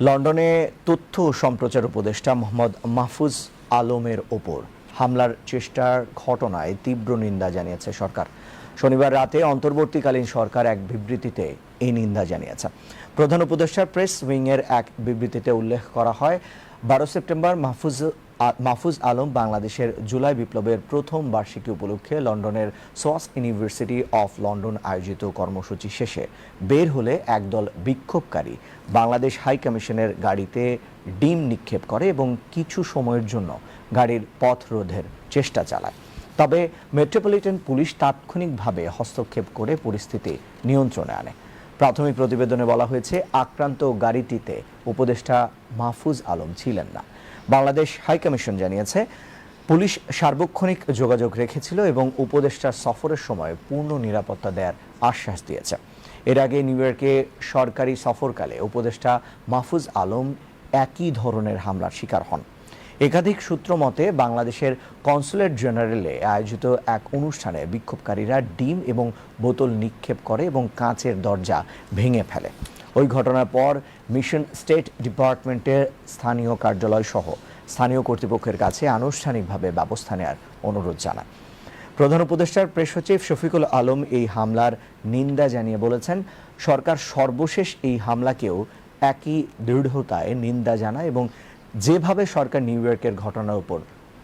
লন্ডনে তথ্য সম্প্রচার উপদেষ্টা মোহাম্মদ মাহফুজ আলমের ওপর হামলার চেষ্টার ঘটনায় তীব্র নিন্দা জানিয়েছে সরকার। শনিবার রাতে অন্তর্বর্তীকালীন সরকার এক বিবৃতিতে এই নিন্দা জানিয়েছে। প্রধান উপদেষ্টার প্রেস উইংয়ের এক বিবৃতিতে উল্লেখ করা হয়, বারো সেপ্টেম্বর মাহফুজ মাহফুজ আলম বাংলাদেশের জুলাই বিপ্লবের প্রথম বার্ষিকী উপলক্ষে লন্ডনের সোয়াস ইউনিভার্সিটি অফ লন্ডন আয়োজিত কর্মসূচি শেষে বের হলে একদল বিক্ষোভকারী বাংলাদেশ হাই কমিশনের গাড়িতে ডিম নিক্ষেপ করে এবং কিছু সময়ের জন্য গাড়ির পথ রোধের চেষ্টা চালায়। তবে মেট্রোপলিটন পুলিশ তাৎক্ষণিকভাবে হস্তক্ষেপ করে পরিস্থিতি নিয়ন্ত্রণে আনে। প্রাথমিক প্রতিবেদনে বলা হয়েছে, আক্রান্ত গাড়িটিতে উপদেষ্টা মাহফুজ আলম ছিলেন না। বাংলাদেশ হাইকমিশন জানিয়েছে, পুলিশ সার্বক্ষণিক যোগাযোগ রেখেছিল এবং উপদেষ্টার সফরের সময় পূর্ণ নিরাপত্তা দেওয়ার আশ্বাস দিয়েছে। এর আগে নিউ ইয়র্কে সরকারি সফরকালে উপদেষ্টা মাহফুজ আলম একই ধরনের হামলার শিকার হন। একাধিক সূত্র মতে, বাংলাদেশের কনসুলেট জেনারেলে আয়োজিত এক অনুষ্ঠানে বিক্ষোভকারীরা ডিম এবং বোতল নিক্ষেপ করে এবং কাঁচের দরজা ভেঙে ফেলে। ওই ঘটনার পর মিশন স্টেট ডিপার্টমেন্টের স্থানীয় কার্যালয় সহ স্থানীয় কর্তৃপক্ষের কাছে আনুষ্ঠানিকভাবে ব্যবস্থা নেওয়ার অনুরোধ জানায়। প্রধান উপদেষ্টার প্রেস সচিব শফিকুল আলম এই হামলার নিন্দা জানিয়ে বলেছেন, সরকার সর্বশেষ এই হামলাকেও একই দৃঢ়তায় নিন্দা জানায় এবং যেভাবে সরকার নিউ ইয়র্কের ঘটনার উপর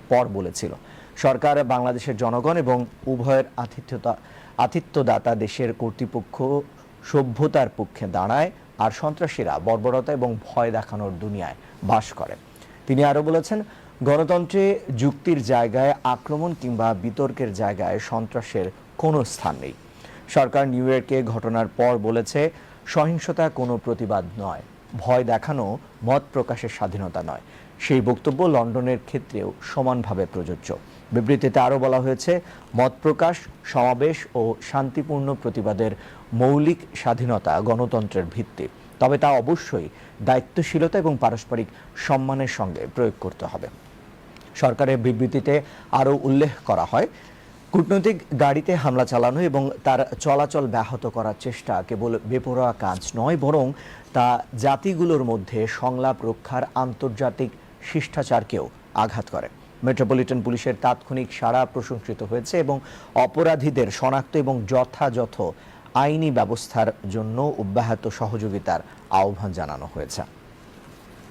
পর বলেছিল, সরকার বাংলাদেশের জনগণ এবং উভয়ের আতিথ্যতা, আতিথ্যদাতা দেশের কর্তৃপক্ষ সভ্যতার পক্ষে দাঁড়ায় আর সন্ত্রাসীরা বর্বরতা এবং ভয় দেখানোর দুনিয়ায় বাস করে। তিনি আরও বলেছেন, গণতন্ত্রে যুক্তির জায়গায় আক্রমণ কিংবা বিতর্কের জায়গায় সন্ত্রাসের কোনো স্থান নেই। সরকার নিউ ইয়র্কে ঘটনার পর বলেছে, সহিংসতা কোনো প্রতিবাদ নয়। ভয় দেখানো মত প্রকাশের স্বাধীনতা নয়। সেই বক্তব্য লন্ডনের ক্ষেত্রেও সমানভাবে প্রযোজ্য। বিবৃতিতে আরও বলা হয়েছে, মত প্রকাশ, সমাবেশ ও শান্তিপূর্ণ প্রতিবাদের মৌলিক স্বাধীনতা গণতন্ত্রের ভিত্তি। তবে তা অবশ্যই দায়িত্বশীলতা এবং পারস্পরিক সম্মানের সঙ্গে প্রয়োগ করতে হবে। সরকারের বিবৃতিতে আরও উল্লেখ করা হয় কূটনৈতিক গাড়িতে হামলা চালানো এবং তার চলাচল ব্যাহত করার চেষ্টা কেবল বেপরোয়া কাজ নয়, বরং তা জাতিগুলোর মধ্যে সংলাপ রক্ষার আন্তর্জাতিক শিষ্টাচারকেও আঘাত করে। মেট্রোপলিটন পুলিশের তাৎক্ষণিক সাড়া প্রশংসিত হয়েছে এবং অপরাধীদের শনাক্ত এবং যথাযথ আইনি ব্যবস্থার জন্য অব্যাহত সহযোগিতার আহ্বান জানানো হয়েছে।